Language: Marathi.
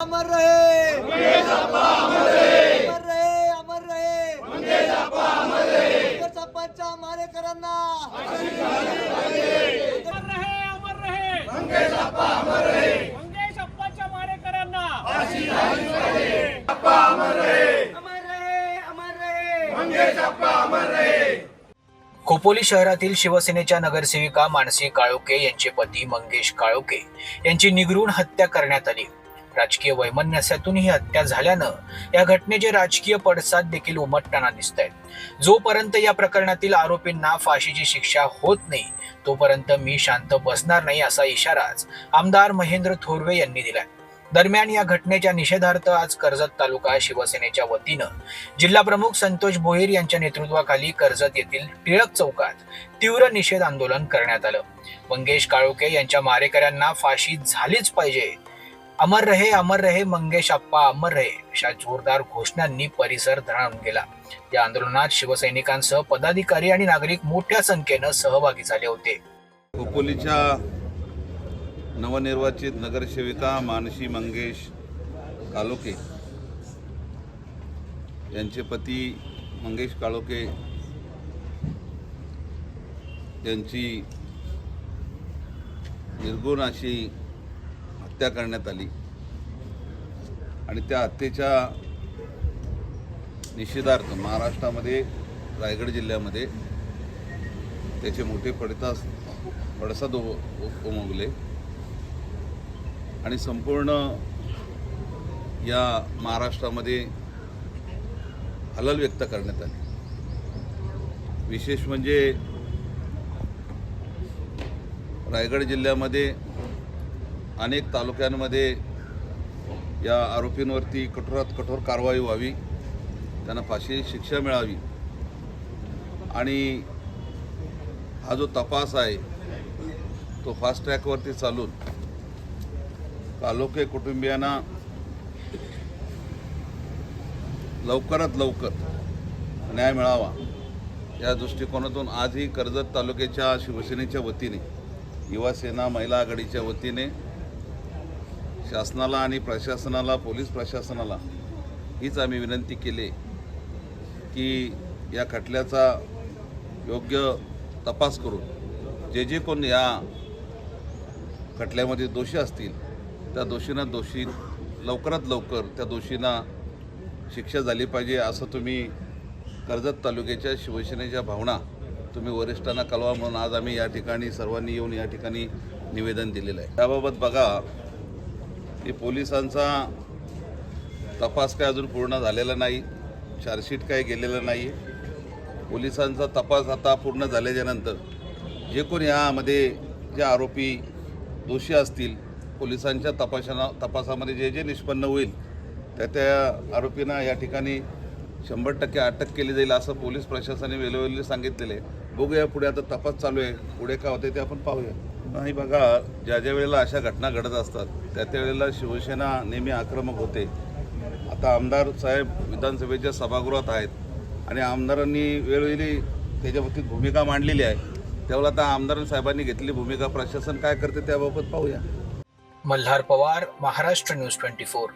अमर रहे। अमर रहे अमर रहे। मंगेश अप्पांच्या मारेकरांना अमर रहे अमर रहे। मंगेश अप्पा अमर रहे मंगेश अप्पाच्या मारेकरांना अमर रहे अमर रहे। खोपोली शहरातील शिवसेनेच्या नगरसेविका मानसी काळोके यांचे पती मंगेश काळोके यांची निगरून हत्या करण्यात आली. राजकीय वैमनस्यातून ही हत्या झाल्यानं या घटनेचे राजकीय पडसाद देखील उमटताना दिसत आहेत जोपर्यंत या प्रकरणातील आरोपींना फाशीची शिक्षा होत नाही तोपर्यंत मी शांत बसणार नाही असा इशाराच आमदार महेंद्र थोरवे यांनी दिलाय. दरम्यान या घटनेच्या निषेधार्थ आज कर्जत तालुका शिवसेनेच्या वतीनं जिल्हा प्रमुख संतोष भोईर यांच्या नेतृत्वाखाली कर्जत येथील टिळक चौकात तीव्र निषेध आंदोलन करण्यात आलं. मंगेश काळोके यांच्या मारेकऱ्यांना फाशी झालीच पाहिजे अमर रहे अमर रहे मंगेश अप्पा अमर रहे अशा जोरदार घोषणांनी परिसर धणावून गेला. या आंदोलनात शिवसैनिकांसह पदाधिकारी आणि नागरिक मोठ्या संख्येनं सहभागी झाले होते. खोपोलीच्या नवनिर्वाचित नगरसेविका मानसी मंगेश कालोके यांचे पती मंगेश काळोके यांची निर्गुण अशी हत्या करण्यात आली. आणि त्या हत्येच्या निषेधार्थ महाराष्ट्रामध्ये रायगड जिल्ह्यामध्ये त्याचे मोठे पडतास पडसाद उमगले. आणि संपूर्ण या महाराष्ट्रामध्ये हलल व्यक्त करण्यात आली. विशेष म्हणजे रायगड जिल्ह्यामध्ये अनेक तालुक्यांमध्ये या आरोपींवरती कठोरात कठोर कारवाई व्हावी त्यांना फाशी शिक्षा मिळावी. आणि हा जो तपास आहे तो फास्ट ट्रॅकवरती चालून तालुके कुटुंबियांना लवकरात लवकर न्याय मिळावा या दृष्टिकोनातून आजही कर्जत तालुक्याच्या शिवसेनेच्या वतीने युवासेना महिला आघाडीच्या वतीने शासनाला आणि प्रशासनाला पोलीस प्रशासनाला हीच आम्ही विनंती केली की या खटल्याचा योग्य तपास करून जे जे कोण या खटल्यामध्ये दोषी असतील त्या दोषींना दोषी लवकरात लवकर त्या दोषींना शिक्षा झाली पाहिजे असं तुम्ही कर्जत तालुक्याच्या शिवसेनेच्या भावना तुम्ही वरिष्ठांना कळवा म्हणून आज आम्ही या ठिकाणी सर्वांनी येऊन या ठिकाणी निवेदन दिलेलं आहे. त्याबाबत बघा की पोलिसांचा तपास काय अजून पूर्ण झालेला नाही चार्जशीट काय गेलेलं नाही. पोलिसांचा तपास आता पूर्ण झाल्याच्यानंतर जे कोण यामध्ये जे आरोपी दोषी असतील पोलिसांच्या तपासाना तपासामध्ये जे जे निष्पन्न होईल त्या त्या आरोपींना या ठिकाणी शंभर टक्के अटक केली जाईल असं पोलीस प्रशासनाने वेळोवेळी सांगितलेलं आहे. बघूया पुढे आता तपास चालू आहे. पुढे काय होते ते आपण पाहूया. नाही बघा ज्या ज्या वेळेला अशा घटना घडत असतात त्या त्या वेळेला शिवसेना नेहमी आक्रमक होते. आता आमदार साहेब विधानसभेच्या सभागृहात आहेत आणि आमदारांनी वेळोवेळी त्याच्या बाबतीत भूमिका मांडलेली आहे. त्यावेळेला आता आमदार साहेबांनी घेतलेली भूमिका प्रशासन काय करते त्याबाबत पाहूया. Malhar Pawar Maharashtra news twenty four.